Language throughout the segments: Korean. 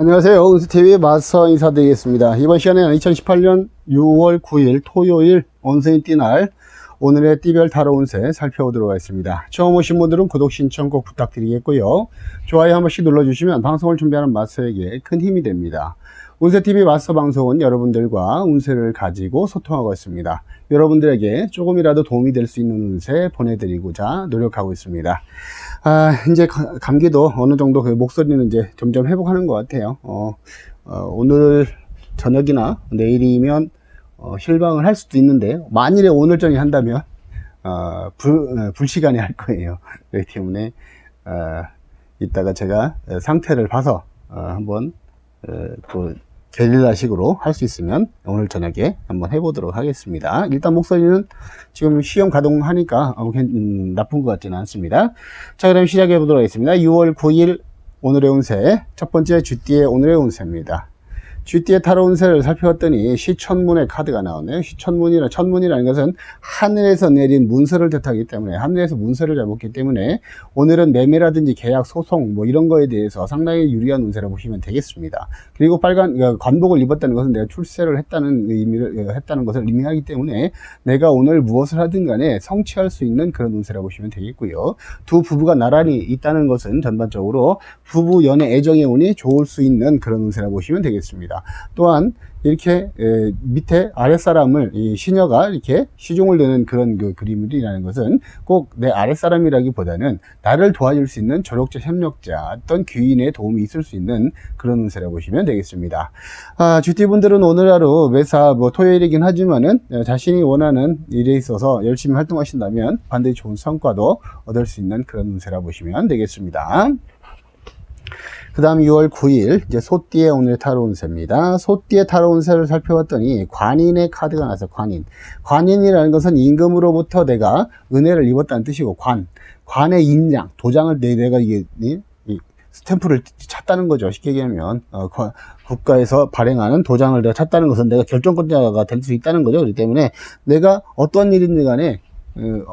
안녕하세요. 은수TV의 마스터 인사드리겠습니다. 이번 시간에는 2018년 6월 9일 토요일 온세인 띠날 오늘의 띠별 타로 운세 살펴보도록 하겠습니다. 처음 오신 분들은 구독 신청 꼭 부탁드리겠고요. 좋아요 한 번씩 눌러주시면 방송을 준비하는 마스터에게 큰 힘이 됩니다. 운세TV 마스터 방송은 여러분들과 운세를 가지고 소통하고 있습니다. 여러분들에게 조금이라도 도움이 될 수 있는 운세 보내드리고자 노력하고 있습니다. 아, 이제 가- 감기도 어느 정도 그 목소리는 이제 점점 회복하는 것 같아요. 어, 어, 오늘 저녁이나 내일이면 어, 실방을 할 수도 있는데 만일에 오늘 저녁에 한다면 어, 불, 어, 불시간에 할 거예요. 그렇기 때문에 어, 이따가 제가 어, 상태를 봐서 어, 한번 어, 또 게릴라식으로 할 수 있으면 오늘 저녁에 한번 해보도록 하겠습니다. 일단 목소리는 지금 시험 가동하니까 음, 나쁜 것 같지는 않습니다. 자, 그럼 시작해 보도록 하겠습니다. 6월 9일 오늘의 운세. 첫 번째 쥐띠의 오늘의 운세입니다. 쥐띠의 타로 운세를 살펴봤더니 시천문의 카드가 나오네요. 시천문이라 천문이라는 것은 하늘에서 내린 문서를 뜻하기 때문에 하늘에서 문서를 잡았기 때문에 오늘은 매매라든지 계약 소송 뭐 이런 거에 대해서 상당히 유리한 운세라 보시면 되겠습니다. 그리고 빨간 그러니까 관복을 입었다는 것은 내가 출세를 했다는 의미를 어, 했다는 것을 의미하기 때문에 내가 오늘 무엇을 하든 간에 성취할 수 있는 그런 운세라 보시면 되겠고요. 두 부부가 나란히 있다는 것은 전반적으로 부부 연애 애정의 운이 좋을 수 있는 그런 운세라 보시면 되겠습니다. 또한 이렇게 에, 밑에 아랫사람을 이 시녀가 이렇게 시중을 드는 그런 그 그림이라는 것은 꼭 내 아랫사람이라기보다는 나를 도와줄 수 있는 조력자, 협력자, 어떤 귀인의 도움이 있을 수 있는 그런 운세라 보시면 되겠습니다. 아, GT분들은 오늘 하루 매사 뭐 토요일이긴 하지만은 어, 자신이 원하는 일에 있어서 열심히 활동하신다면 반드시 좋은 성과도 얻을 수 있는 그런 운세라 보시면 되겠습니다. 그 다음 6월 9일 이제 소띠의 오늘 타로 운세입니다. 소띠의 타로 운세를 살펴봤더니 관인의 카드가 나서 관인. 관인이라는 것은 임금으로부터 내가 은혜를 입었다는 뜻이고 관. 관의 인장, 도장을 내, 내가 이게 스탬프를 찾다는 거죠. 쉽게 얘기하면 어, 과- 국가에서 발행하는 도장을 내가 찾다는 것은 내가 결정권자가 될 수 있다는 거죠. 그렇기 때문에 내가 어떤 일인지 간에 어,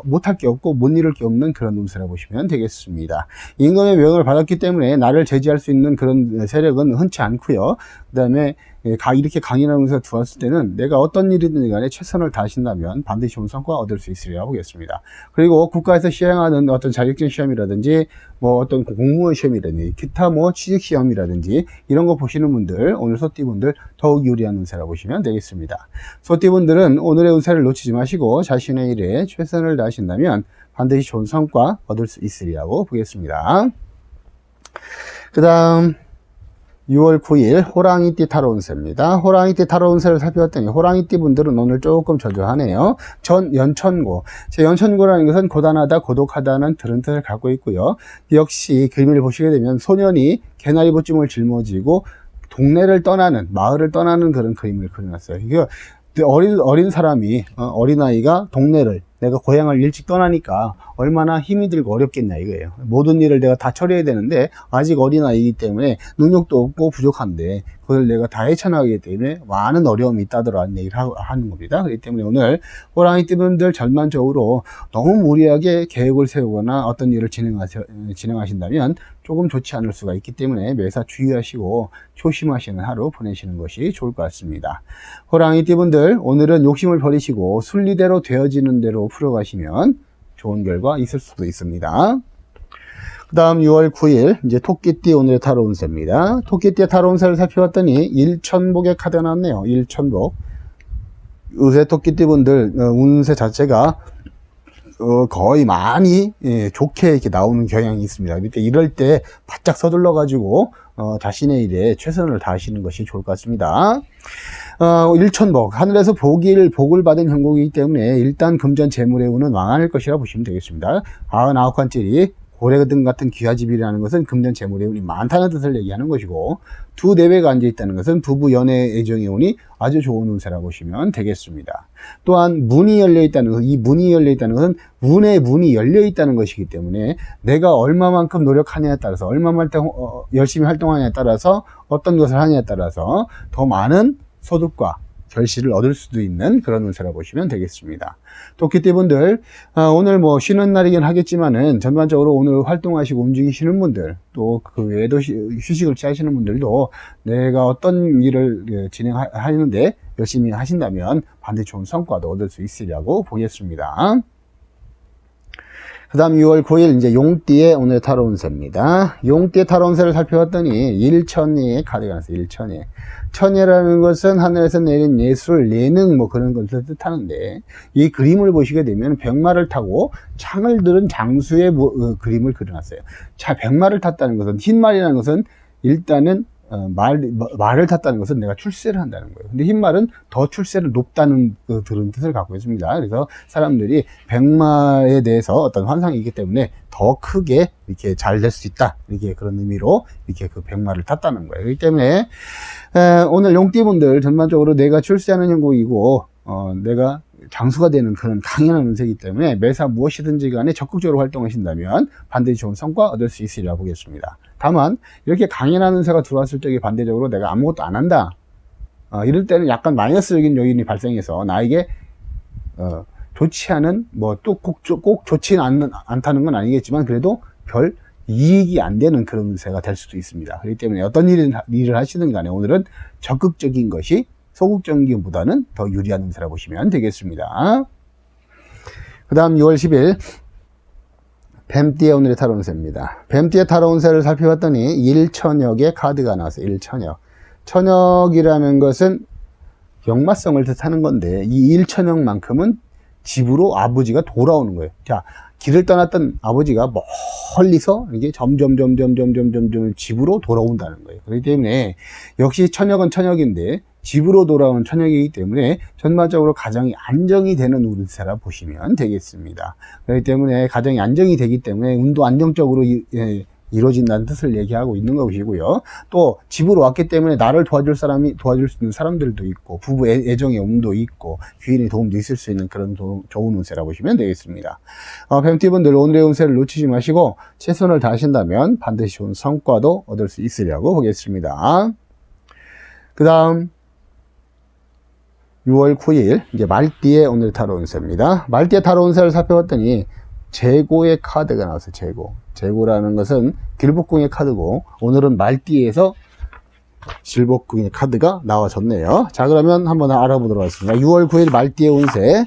못할 게 없고 못 이룰 게 없는 그런 운세라 보시면 되겠습니다. 임금의 명을 받았기 때문에 나를 제지할 수 있는 그런 세력은 흔치 않고요. 그 다음에 이렇게 강인한 운세가 들어왔을 때는 내가 어떤 일이든 간에 최선을 다하신다면 반드시 좋은 성과 얻을 수 있으리라 보겠습니다. 그리고 국가에서 시행하는 어떤 자격증 시험이라든지 뭐 어떤 공무원 시험이라든지 기타 뭐 취직 시험이라든지 이런 거 보시는 분들 오늘 소띠분들 더욱 유리한 운세라 보시면 되겠습니다. 소띠분들은 오늘의 운세를 놓치지 마시고 자신의 일에 최선을 다하신다면 반드시 좋은 성과 얻을 수 있으리라고 보겠습니다. 그 다음 6월 9일 호랑이띠 타로 운세입니다. 호랑이띠 타로 운세를 살펴봤더니 호랑이띠 분들은 오늘 조금 저조하네요. 전 연천고. 제 연천고라는 것은 고단하다, 고독하다는 들은 뜻을 갖고 있고요. 역시 그림을 보시게 되면 소년이 개나리 보찜을 짊어지고 동네를 떠나는, 마을을 떠나는 그런 그림을 그려놨어요. 이게 어린, 어린 사람이, 어, 어린아이가 동네를, 내가 고향을 일찍 떠나니까 얼마나 힘이 들고 어렵겠냐 이거예요. 모든 일을 내가 다 처리해야 되는데 아직 어린아이기 때문에 능력도 없고 부족한데 그걸 내가 다 헤쳐나가기 때문에 많은 어려움이 있다더라는 얘기를 하, 하는 겁니다. 그렇기 때문에 오늘 호랑이 띠분들 전반적으로 너무 무리하게 계획을 세우거나 어떤 일을 진행하시, 진행하신다면 조금 좋지 않을 수가 있기 때문에 매사 주의하시고 조심하시는 하루 보내시는 것이 좋을 것 같습니다. 호랑이 띠분들 오늘은 욕심을 버리시고 순리대로 되어지는 대로 풀어가시면 좋은 결과 있을 수도 있습니다. 그 다음 6월 9일 이제 토끼띠 오늘의 타로 운세입니다. 토끼띠의 타로 운세를 살펴봤더니 일천복의 카드가 나왔네요. 일천복. 요새 토끼띠 분들 어, 운세 자체가 어, 거의 많이 예, 좋게 이렇게 나오는 경향이 있습니다. 그러니까 이럴 때 바짝 서둘러 가지고 어, 자신의 일에 최선을 다하시는 것이 좋을 것 같습니다. 어, 일천복 하늘에서 복일 복을 받은 형국이기 때문에 일단 금전 재물의 운은 왕할 것이라 보시면 되겠습니다. 아흔아홉 칸짜리 고래 등 같은 귀하집이라는 것은 금전 재물의 운이 많다는 뜻을 얘기하는 것이고 두 내외가 앉아 있다는 것은 부부 연애 애정의 운이 아주 좋은 운세라 보시면 되겠습니다. 또한 문이 열려 있다는 것, 이 문이 열려 있다는 것은 운의 문이 열려 있다는 것이기 때문에 내가 얼마만큼 노력하냐에 따라서 얼마만큼 어, 열심히 활동하냐에 따라서 어떤 것을 하냐에 따라서 더 많은 소득과 결실을 얻을 수도 있는 그런 운세라 보시면 되겠습니다. 토끼띠 분들 아, 오늘 뭐 쉬는 날이긴 하겠지만은 전반적으로 오늘 활동하시고 움직이시는 분들 또 그 외에도 시- 휴식을 취하시는 분들도 내가 어떤 일을 예, 진행하는데 열심히 하신다면 반드시 좋은 성과도 얻을 수 있으리라고 보겠습니다. 그 다음 6월 9일 이제 용띠의 오늘 타로 운세입니다. 용띠의 타로 운세를 살펴봤더니 일천리의 카드가 나왔어요. 일천리. 천리라는 것은 하늘에서 내린 예술, 예능 뭐 그런 것을 뜻하는데 이 그림을 보시게 되면 백마를 타고 창을 들은 장수의 뭐, 어, 그림을 그려놨어요. 자, 백마를 탔다는 것은 흰말이라는 것은 일단은 어, 말, 마- 말을 탔다는 것은 내가 출세를 한다는 거예요. 근데 흰말은 더 출세를 높다는 그, 그런 뜻을 갖고 있습니다. 그래서 사람들이 백마에 대해서 어떤 환상이 있기 때문에 더 크게 이렇게 잘 될 수 있다. 이렇게 그런 의미로 이렇게 그 백마를 탔다는 거예요. 그렇기 때문에 에, 오늘 용띠분들 전반적으로 내가 출세하는 형국이고 어, 내가 장수가 되는 그런 강인한 운세이기 때문에 매사 무엇이든지 간에 적극적으로 활동하신다면 반드시 좋은 성과 얻을 수 있으리라 보겠습니다. 다만 이렇게 강인한 운세가 들어왔을 적에 반대적으로 내가 아무것도 안 한다. 어, 이럴 때는 약간 마이너스적인 요인이 발생해서 나에게 어, 좋지 않은 뭐 또 꼭 꼭 좋지는 않는, 않다는 건 아니겠지만 그래도 별 이익이 안 되는 그런 운세가 될 수도 있습니다. 그렇기 때문에 어떤 일을, 일을 하시든 간에 오늘은 적극적인 것이 소극적인 것보다는 더 유리한 운세라 보시면 되겠습니다. 그 다음 6월 10일 뱀띠의 오늘의 타로 운세입니다. 뱀띠의 타로 운세를 살펴봤더니 일천역의 카드가 나왔어요. 일천역. 천역이라는 것은 역마성을 뜻하는 건데 이 일천역만큼은 집으로 아버지가 돌아오는 거예요. 자, 길을 떠났던 아버지가 멀리서 이게 점점 점점 점점 점점 집으로 돌아온다는 거예요. 그렇기 때문에 역시 천역은 천역인데 집으로 돌아오는 천역이기 때문에 전반적으로 가정이 안정이 되는 운세라 보시면 되겠습니다. 그렇기 때문에 가정이 안정이 되기 때문에 운도 안정적으로 이, 예, 이루어진다는 뜻을 얘기하고 있는 것이고요. 또 집으로 왔기 때문에 나를 도와줄 사람이 도와줄 수 있는 사람들도 있고 부부 애, 애정의 운도 있고 귀인의 도움도 있을 수 있는 그런 도- 좋은 운세라 보시면 되겠습니다. 어, 뱀티분들 오늘의 운세를 놓치지 마시고 최선을 다하신다면 반드시 좋은 성과도 얻을 수 있으리라고 보겠습니다. 그 다음 6월 9일 이제 말띠의 오늘 타로 운세입니다. 말띠의 타로 운세를 살펴봤더니 재고의 카드가 나왔어요. 재고. 재고라는 것은 길복궁의 카드고 오늘은 말띠에서 질복궁의 카드가 나와졌네요. 자 그러면 한번 알아보도록 하겠습니다. 6월 9일 말띠의 운세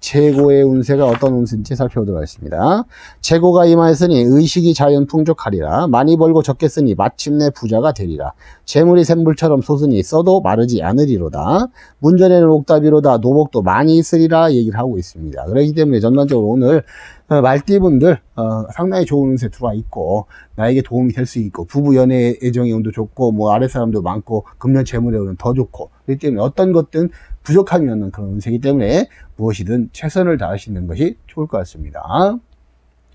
재고의 운세가 어떤 운세인지 살펴보도록 하겠습니다. 재고가 임하였으니 의식이 자연 풍족하리라. 많이 벌고 적게 쓰니 마침내 부자가 되리라. 재물이 샘물처럼 솟으니 써도 마르지 않으리로다. 문전에는 옥답이로다. 노복도 많이 있으리라 얘기를 하고 있습니다. 그렇기 때문에 전반적으로 오늘 어, 말띠분들 어, 상당히 좋은 운세 들어와 있고 나에게 도움이 될 수 있고 부부 연애 애정의 운도 좋고 뭐 아래 사람도 많고 금년 재물의 운은 더 좋고 그렇기 때문에 어떤 것든 부족함이 없는 그런 운세이기 때문에 무엇이든 최선을 다하시는 것이 좋을 것 같습니다.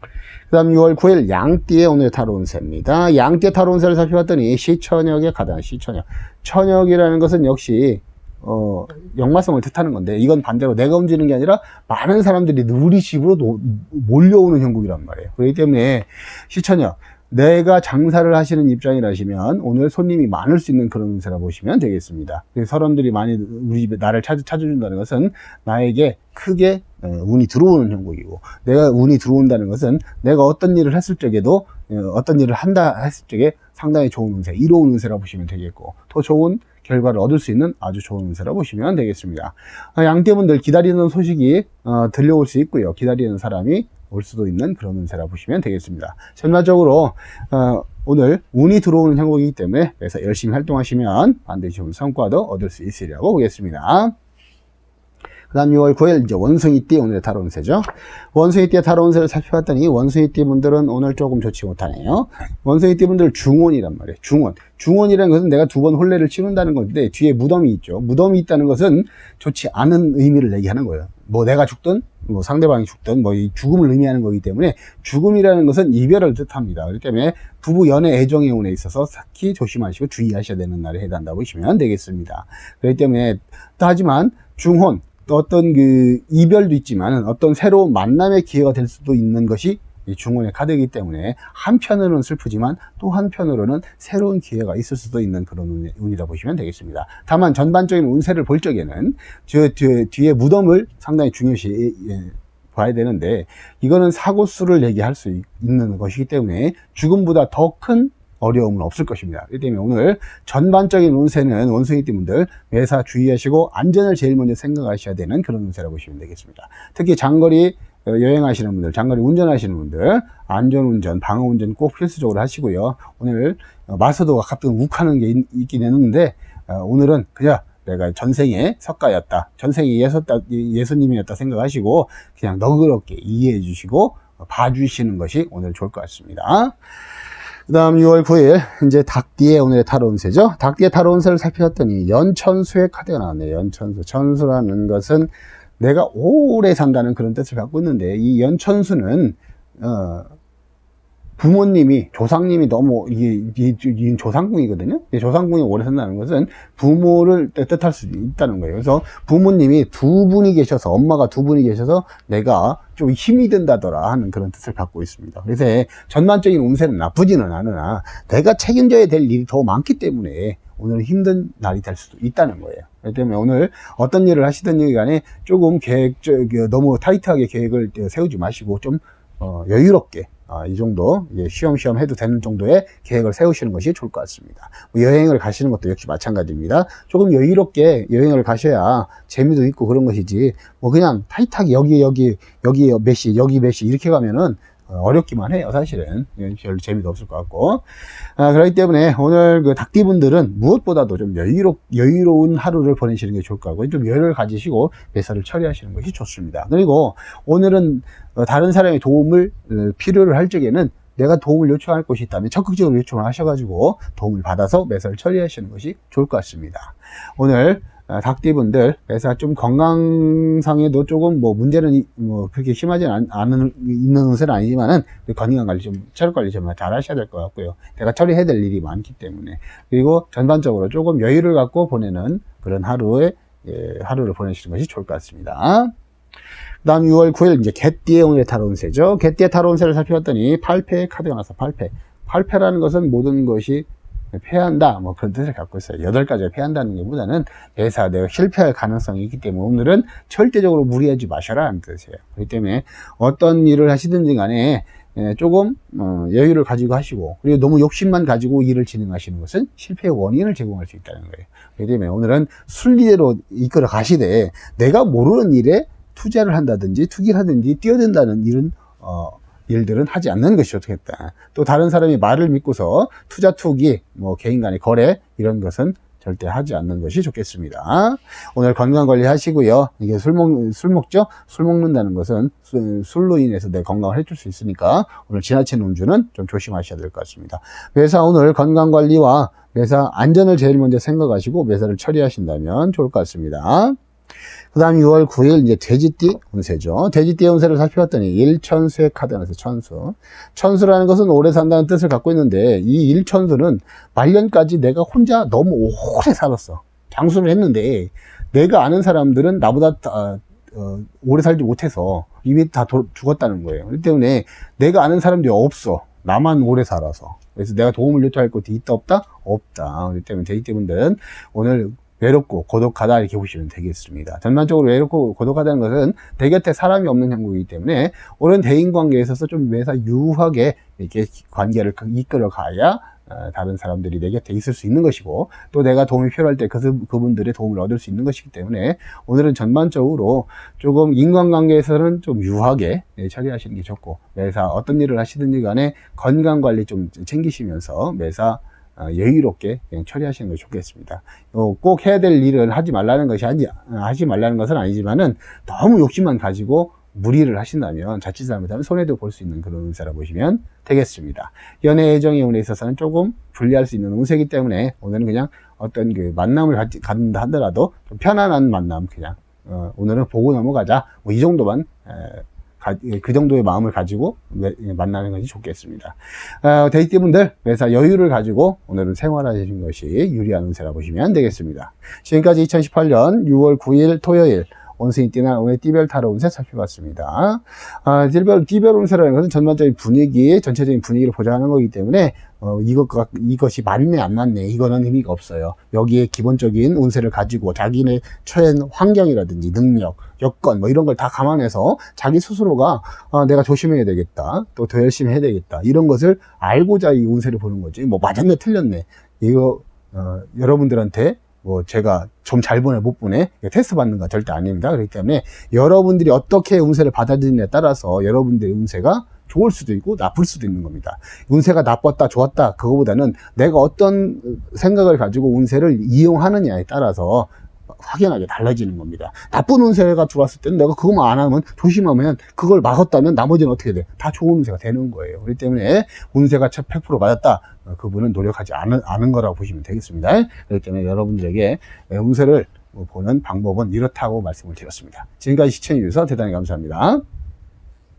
그 다음 6월 9일 양띠의 오늘 타로 운세입니다. 양띠의 타로 운세를 살펴봤더니 시천역의 가단 시천역. 천역이라는 것은 역시 어, 역마성을 뜻하는 건데 이건 반대로 내가 움직이는 게 아니라 많은 사람들이 우리 집으로 노- 몰려오는 형국이란 말이에요. 그렇기 때문에 시천역 내가 장사를 하시는 입장이라시면 오늘 손님이 많을 수 있는 그런 운세라 보시면 되겠습니다. 그래서 사람들이 많이 우리 집에 나를 찾, 찾아준다는 것은 나에게 크게 어, 운이 들어오는 형국이고 내가 운이 들어온다는 것은 내가 어떤 일을 했을 적에도 어, 어떤 일을 한다 했을 적에 상당히 좋은 운세, 이로운 운세라 보시면 되겠고 더 좋은 결과를 얻을 수 있는 아주 좋은 운세라 보시면 되겠습니다. 어, 양떼분들 기다리는 소식이 어, 들려올 수 있고요. 기다리는 사람이 올 수도 있는 그런 운세라 보시면 되겠습니다. 전반적으로 어, 오늘 운이 들어오는 형국이기 때문에 그래서 열심히 활동하시면 반드시 좋은 성과도 얻을 수 있으리라고 보겠습니다. 그 다음 6월 9일 이제 원숭이띠 오늘의 타로 운세죠. 원숭이띠의 타로 운세를 살펴봤더니 원숭이띠 분들은 오늘 조금 좋지 못하네요. 원숭이띠 분들 중원이란 말이에요. 중원. 중원이라는 것은 내가 두 번 혼례를 치른다는 건데 뒤에 무덤이 있죠. 무덤이 있다는 것은 좋지 않은 의미를 얘기하는 거예요. 뭐 내가 죽든 뭐 상대방이 죽든 뭐 이 죽음을 의미하는 거기 때문에 죽음이라는 것은 이별을 뜻합니다. 그렇기 때문에 부부 연애 애정의 운에 있어서 특히 조심하시고 주의하셔야 되는 날에 해당한다 보시면 되겠습니다. 그렇기 때문에 또 하지만 중혼 또 어떤 그 이별도 있지만 어떤 새로운 만남의 기회가 될 수도 있는 것이 이 중원의 카드이기 때문에 한편으로는 슬프지만 또 한편으로는 새로운 기회가 있을 수도 있는 그런 운, 운이라 보시면 되겠습니다. 다만 전반적인 운세를 볼 적에는 저, 뒤- 뒤에 무덤을 상당히 중요시 예, 봐야 되는데 이거는 사고 수를 얘기할 수 있- 있는 것이기 때문에 죽음보다 더 큰 어려움은 없을 것입니다. 그렇기 때문에 오늘 전반적인 운세는 원숭이 띠 분들 매사 주의하시고 안전을 제일 먼저 생각하셔야 되는 그런 운세라고 보시면 되겠습니다. 특히 장거리 어, 여행하시는 분들, 장거리 운전하시는 분들, 안전운전, 방어운전 꼭 필수적으로 하시고요. 오늘 어, 마서도가 가끔 욱하는 게 있, 있긴 했는데 어, 오늘은 그냥 내가 전생에 석가였다, 전생에 예수다, 예수님이었다 생각하시고 그냥 너그럽게 이해해 주시고 어, 봐주시는 것이 오늘 좋을 것 같습니다. 그 다음 6월 9일, 이제 닭띠의 오늘의 타로 운세죠. 닭띠의 타로 운세를 살펴봤더니 연천수의 카드가 나왔네요. 연천수. 천수라는 것은 내가 오래 산다는 그런 뜻을 갖고 있는데, 이 연천수는, 어, 부모님이, 조상님이 너무, 이게, 이게, 이게 조상궁이거든요. 이 조상궁이 오래 산다는 것은 부모를 뜻할 수 있다는 거예요. 그래서 부모님이 두 분이 계셔서, 엄마가 두 분이 계셔서 내가 좀 힘이 든다더라 하는 그런 뜻을 갖고 있습니다. 그래서 전반적인 운세는 나쁘지는 않으나 내가 책임져야 될 일이 더 많기 때문에 오늘 힘든 날이 될 수도 있다는 거예요. 그렇기 때문에 오늘 어떤 일을 하시든 간에 조금 계획, 너무 타이트하게 계획을 세우지 마시고 좀 어, 여유롭게 아, 이 정도 예, 쉬엄쉬엄 해도 되는 정도의 계획을 세우시는 것이 좋을 것 같습니다. 뭐 여행을 가시는 것도 역시 마찬가지입니다. 조금 여유롭게 여행을 가셔야 재미도 있고 그런 것이지 뭐 그냥 타이트하게 여기 여기 여기 몇 시 여기 몇 시 이렇게 가면은 어, 어렵기만 해요 사실은. 예, 별로 재미도 없을 것 같고. 아, 그렇기 때문에 오늘 그 닭띠분들은 무엇보다도 좀 여유롭, 여유로운 하루를 보내시는 게 좋을 것 같고 좀 여유를 가지시고 매사를 처리하시는 것이 좋습니다. 그리고 오늘은 어, 다른 사람의 도움을 어, 필요를 할 적에는 내가 도움을 요청할 곳이 있다면 적극적으로 요청을 하셔가지고 도움을 받아서 매사를 처리하시는 것이 좋을 것 같습니다. 오늘 어, 닭띠분들 매사 좀 건강상에도 조금 뭐 문제는 이- 뭐 그렇게 심하지 않, 않은 있는 운세는 아니지만은 건강 관리 좀 체력 관리 좀잘 하셔야 될 것 같고요. 내가 처리해야 될 일이 많기 때문에 그리고 전반적으로 조금 여유를 갖고 보내는 그런 하루에 예, 하루를 보내시는 것이 좋을 것 같습니다. 그 다음 6월 9일 이제 개띠의 오늘의 타로 운세죠. 개띠의 타로 운세를 살펴봤더니 8패의 카드가 나서 8패. 8패라는 것은 모든 것이 패한다 뭐 그런 뜻을 갖고 있어요. 여덟 가지가 패한다는 것보다는 매사 내가 실패할 가능성이 있기 때문에 오늘은 절대적으로 무리하지 마셔라 하는 뜻이에요. 그렇기 때문에 어떤 일을 하시든지 간에 예, 조금 어, 여유를 가지고 하시고 그리고 너무 욕심만 가지고 일을 진행하시는 것은 실패의 원인을 제공할 수 있다는 거예요. 그렇기 때문에 오늘은 순리대로 이끌어 가시되 내가 모르는 일에 투자를 한다든지 투기를 하든지 뛰어든다는 일은 어, 일들은 하지 않는 것이 좋겠다. 또 다른 사람이 말을 믿고서 투자 투기, 뭐 개인 간의 거래 이런 것은 절대 하지 않는 것이 좋겠습니다. 오늘 건강 관리 하시고요. 이게 술 먹, 술 먹죠? 술 먹는다는 것은 술, 술로 인해서 내 건강을 해줄 수 있으니까 오늘 지나친 음주는 좀 조심하셔야 될 것 같습니다. 매사 오늘 건강 관리와 매사 안전을 제일 먼저 생각하시고 매사를 처리하신다면 좋을 것 같습니다. 그 다음 6월 9일 이제 돼지띠 운세죠. 돼지띠 운세를 살펴봤더니 일천수의 카드가 나서 천수. 천수라는 것은 오래 산다는 뜻을 갖고 있는데 이 일천수는 말년까지 내가 혼자 너무 오래 살았어. 장수를 했는데 내가 아는 사람들은 나보다 다, 어, 오래 살지 못해서 이미 다 도- 죽었다는 거예요. 그렇기 때문에 내가 아는 사람들이 없어. 나만 오래 살아서. 그래서 내가 도움을 요청할 곳이 있다 없다? 없다. 그렇기 때문에 돼지띠 분들은 오늘 외롭고 고독하다 이렇게 보시면 되겠습니다. 전반적으로 외롭고 고독하다는 것은 내 곁에 사람이 없는 형국이기 때문에 오랜 대인 관계에 있어서 좀 매사 유하게 이렇게 관계를 이끌어 가야 어, 다른 사람들이 내 곁에 있을 수 있는 것이고 또 내가 도움이 필요할 때 그, 그분들의 도움을 얻을 수 있는 것이기 때문에 오늘은 전반적으로 조금 인간관계에서는 좀 유하게 예, 처리하시는 게 좋고 매사 어떤 일을 하시든지 간에 건강관리 좀 챙기시면서 매사 어, 여유롭게 그냥 처리하시는 것이 좋겠습니다. 어, 꼭 해야 될 일을 하지 말라는 것이 아니, 하지 말라는 것은 아니지만은 너무 욕심만 가지고 무리를 하신다면 자칫 잘못하면 손해도 볼 수 있는 그런 운세라 보시면 되겠습니다. 연애 애정의 운에 있어서는 조금 불리할 수 있는 운세이기 때문에 오늘은 그냥 어떤 그 만남을 갖- 갖는다 하더라도 좀 편안한 만남 그냥 어, 오늘은 보고 넘어가자 뭐 이 정도만 에, 가- 그 정도의 마음을 가지고 매- 만나는 것이 좋겠습니다. 어, 데이트분들 매사 여유를 가지고 오늘은 생활하시는 것이 유리한 운세라 보시면 되겠습니다. 지금까지 2018년 6월 9일 토요일 온세인 띠나 오늘 띠별 타로 운세 살펴봤습니다. 아, 띠별, 띠별 운세라는 것은 전반적인 분위기, 전체적인 분위기를 보장하는 거기 때문에 어, 이것과 이것이 맞네 안 맞네 이거는 의미가 없어요. 여기에 기본적인 운세를 가지고 자기네 처한 환경이라든지 능력, 여건 뭐 이런 걸 다 감안해서 자기 스스로가 아, 내가 조심해야 되겠다, 또 더 열심히 해야 되겠다 이런 것을 알고자 이 운세를 보는 거지. 뭐 맞았네, 틀렸네 이거 어, 여러분들한테 뭐 제가 좀 잘 보내 못 보내 테스트 받는 건 절대 아닙니다. 그렇기 때문에 여러분들이 어떻게 운세를 받아들이냐에 따라서 여러분들의 운세가 좋을 수도 있고 나쁠 수도 있는 겁니다. 운세가 나빴다 좋았다 그거보다는 내가 어떤 생각을 가지고 운세를 이용하느냐에 따라서 확연하게 달라지는 겁니다. 나쁜 운세가 들어왔을 때는 내가 그것만 안 하면 조심하면 그걸 막았다면 나머지는 어떻게 돼? 다 좋은 운세가 되는 거예요. 그렇기 때문에 운세가 100% 맞았다. 어, 그분은 노력하지 않은, 않은 거라고 보시면 되겠습니다. 그렇기 때문에 여러분들에게 운세를 보는 방법은 이렇다고 말씀을 드렸습니다. 지금까지 시청해주셔서 대단히 감사합니다.